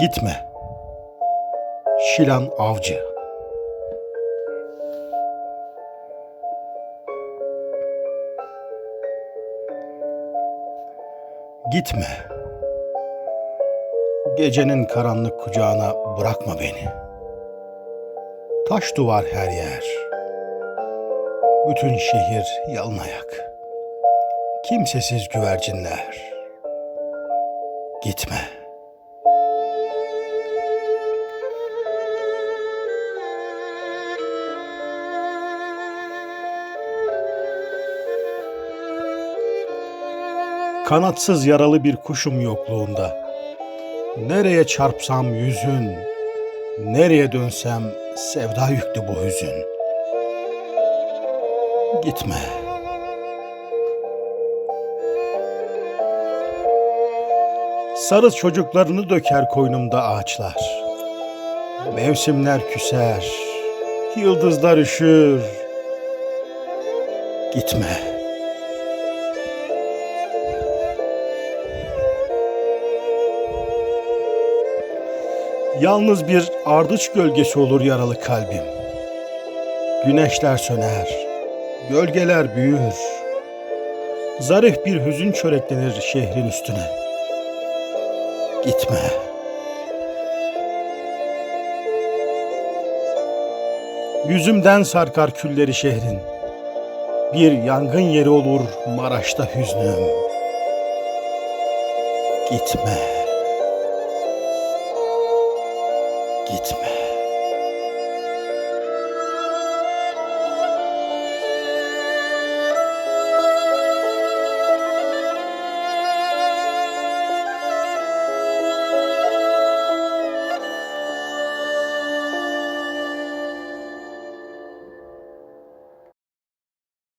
Gitme. Şilan Avcı Gitme. Gecenin karanlık kucağına bırakma beni. Taş duvar her yer. Bütün şehir yalın ayak. Kimsesiz güvercinler. Gitme. Kanatsız yaralı bir kuşum yokluğunda. Nereye çarpsam yüzün, nereye dönsem sevda yüklü bu hüzün. Gitme. Sarı çocuklarını döker koynumda ağaçlar. Mevsimler küser, yıldızlar üşür. Gitme. Yalnız bir ardıç gölgesi olur yaralı kalbim. Güneşler söner, gölgeler büyür. Zarif bir hüzün çöreklenir şehrin üstüne. Gitme. Yüzümden sarkar külleri şehrin. Bir yangın yeri olur Maraş'ta hüznüm. Gitme. It's.